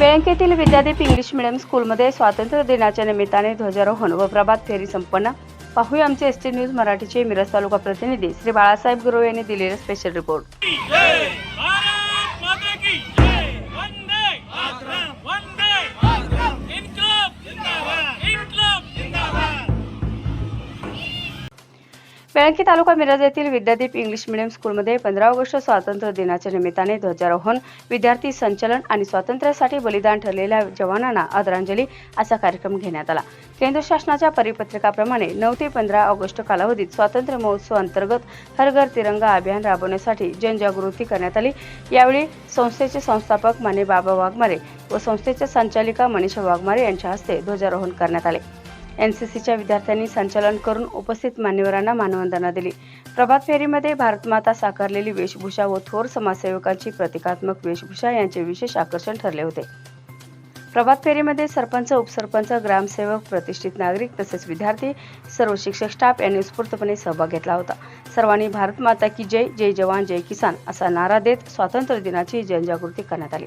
Vidyadeep English medium स्कूलमध्ये स्वातंत्र्य दिनाच्या निमित्ताने ध्वजारोहण व प्रभात फेरी संपन्न. पाहूया आमचे एस टी न्यूज मराठीचे मिरज तालुका प्रतिनिधी श्री बाळासाहेब गुरव यांनी दिलेला स्पेशल रिपोर्ट कळंकी तालुका मिरज येथील विद्यादीप इंग्लिश मिडियम स्कूलमध्ये पंधरा ऑगस्ट स्वातंत्र्य दिनाच्या निमित्ताने ध्वजारोहण विद्यार्थी संचलन आणि स्वातंत्र्यासाठी बलिदान ठरलेल्या जवानांना आदरांजली असा कार्यक्रम घेण्यात आला. केंद्र शासनाच्या परिपत्रकाप्रमाणे नऊ ते पंधरा ऑगस्ट कालावधीत स्वातंत्र्य महोत्सव अंतर्गत हर घर तिरंगा अभियान राबवण्यासाठी जनजागृती करण्यात आली. यावेळी संस्थेचे संस्थापक माने बाबा वाघमारे व संस्थेच्या संचालिका मनीषा वाघमारे यांच्या हस्ते ध्वजारोहण करण्यात आले. एन सी सीच्या विद्यार्थ्यांनी संचालन करून उपस्थित मान्यवरांना मानवंदना दिली. प्रभात फेरीमध्ये भारतमाता साकारलेली वेशभूषा व थोर समाजसेवकांची प्रतिकात्मक वेशभूषा यांचे विशेष आकर्षण ठरले होते. प्रभात फेरीमध्ये सरपंच उपसरपंच ग्रामसेवक प्रतिष्ठित नागरिक तसेच विद्यार्थी सर्व शिक्षक स्टाफ यांनी उत्स्फूर्तपणे सहभाग घेतला होता. सर्वांनी भारत माता की जय जय जवान जय किसान असा नारा देत स्वातंत्र्य दिनाची जनजागृती करण्यात आली.